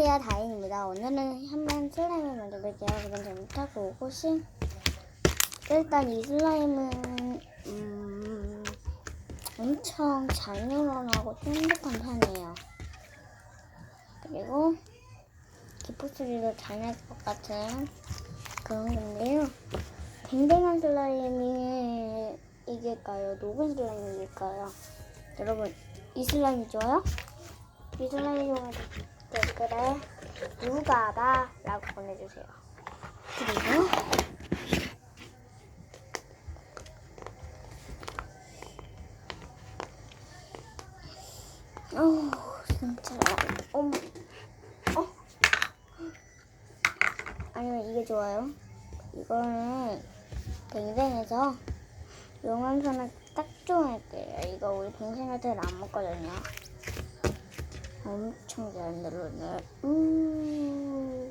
안녕하세요. 다인입니다. 오늘은 한번 슬라임을 만들어볼게요. 그럼 전부터 고고싱 일단 이 슬라임은 음, 엄청 잘 늘어나고 쫀득한 편이에요. 그리고 기포 소리도 잘날것 같은 그런 건데요. 댕댕한 슬라임이 이길까요? 녹은 슬라임이 이길까요? 여러분 이 슬라임이 좋아요? 이 슬라임이 좋아요 댓글에 누가 봐 라고 보내주세요. 그리고 어우 진짜 어머 어 아니면 이게 좋아요. 이거는 뱅뱅해서 용암선을 딱 좋아할게요. 이거 우리 동생한테는 안 먹거든요. 엄청 잘 늘어네. 음.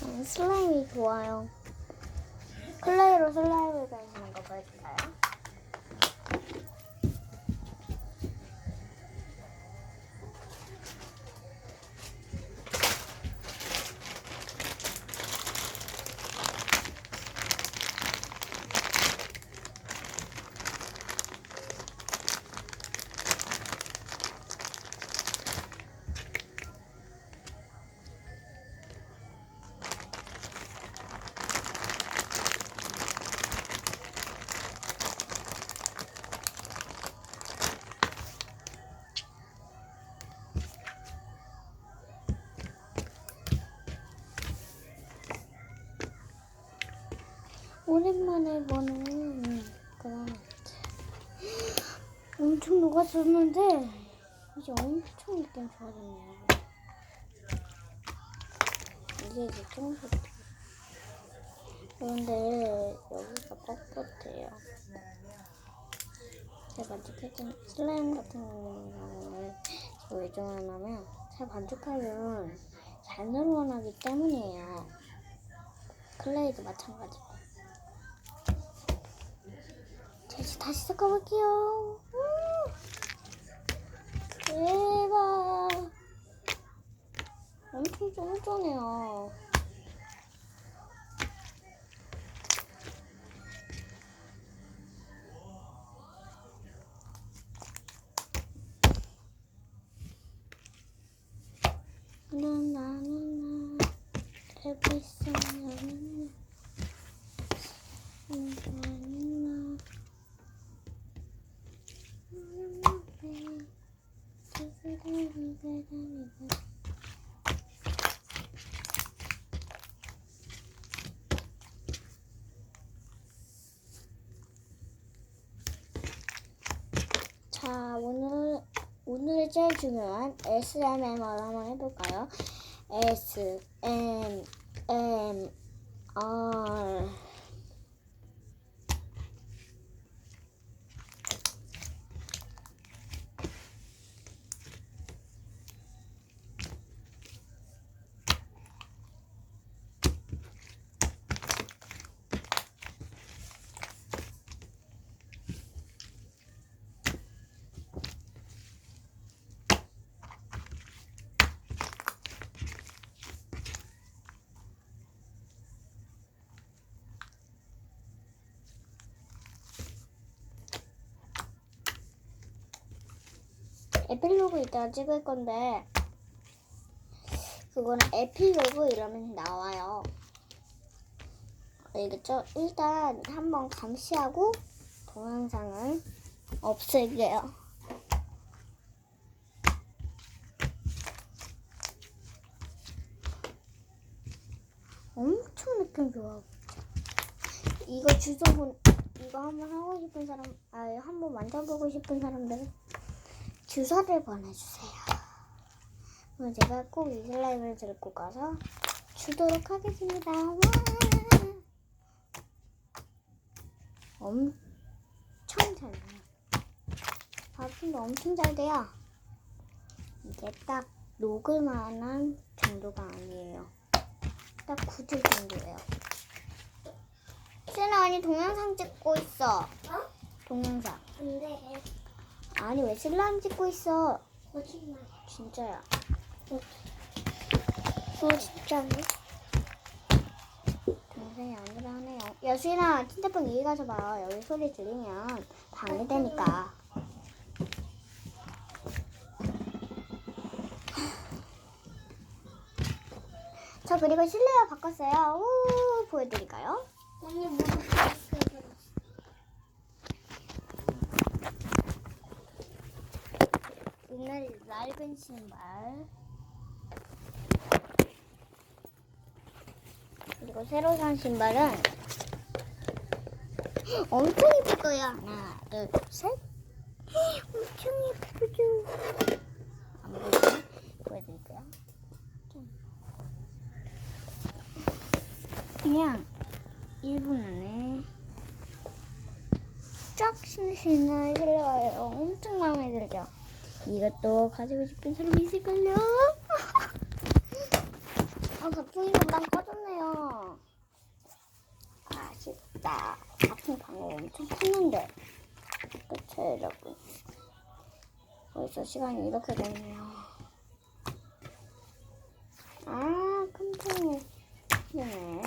저는 슬라임이 좋아요. 클레이로 슬라임을 만드는 거보 오랜만에 보는 그런 엄청 녹아졌는데 이제 엄청 느낌 좋아졌네요. 이게 이제 청소. 그런데 여기가 뻣뻣해요. 제가 만족했던 슬라임 같은 경우는 왜 좋아하냐면 잘 반죽하면 잘 늘어나기 때문이에요. 클레이도 마찬가지고. 자, 이제 다시 섞어볼게요. 음! 대박. 엄청 쫀쫀해요. 나나나나 every song 나나나 자, 오늘 오늘의 제일 중요한 SMM을 한번 해볼까요? S M M R 에필로그 이따가 찍을 건데 그거는 에필로그 이러면 나와요. 알겠죠? 일단 한번 감시하고 동영상을 없앨게요. 엄청 느낌 좋아. 이거 주소 본 이거 한번 하고 싶은 사람, 아 한번 만져보고 싶은 사람들은 주소를 보내주세요. 그럼 제가 꼭 이 슬라임을 들고 가서 주도록 하겠습니다. 와! 엄청 잘 나요. 근데 엄청 잘 돼요. 이게 딱 녹을 만한 정도가 아니에요. 딱 굳을 정도예요. 신아 언니 동영상 찍고 있어. 어? 동영상. 근데 아니 왜 슬라임 찍고 있어? 거짓말. 진짜야. 어 진짜네? 동생이 아니라 하네요. 여수인아 핸드폰 이리 가서 봐. 여기 소리 들리면 방해되니까. 저 그리고 실내화 바꿨어요. 우 보여드릴까요? 언니 무릎 낡은 신발. 그리고 새로 산 신발은 엄청 예쁠 거예요. 하나, 둘, 셋. 엄청 예쁘죠? 안 보이죠? 보여드릴게요. 좀. 그냥 1분 안에 쫙 신신을 흘러요. 엄청 마음에 들죠? 이것도 가지고 싶은 사람이 있을걸요? 아, 가풍이 금방 꺼졌네요. 아쉽다. 가풍 방금 엄청 컸는데. 그쵸, 여러분? 벌써 시간이 이렇게 됐네요. 아, 깜짝이야. 네.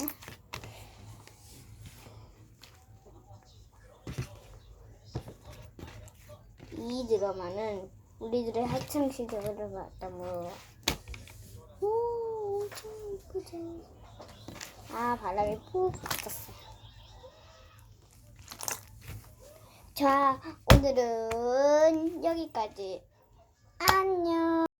이 드라마는 우리들의 학창 시절을 봤다고. 오, 엄청 예쁘죠. 아, 바람이 푹 불었어요. 자, 오늘은 여기까지.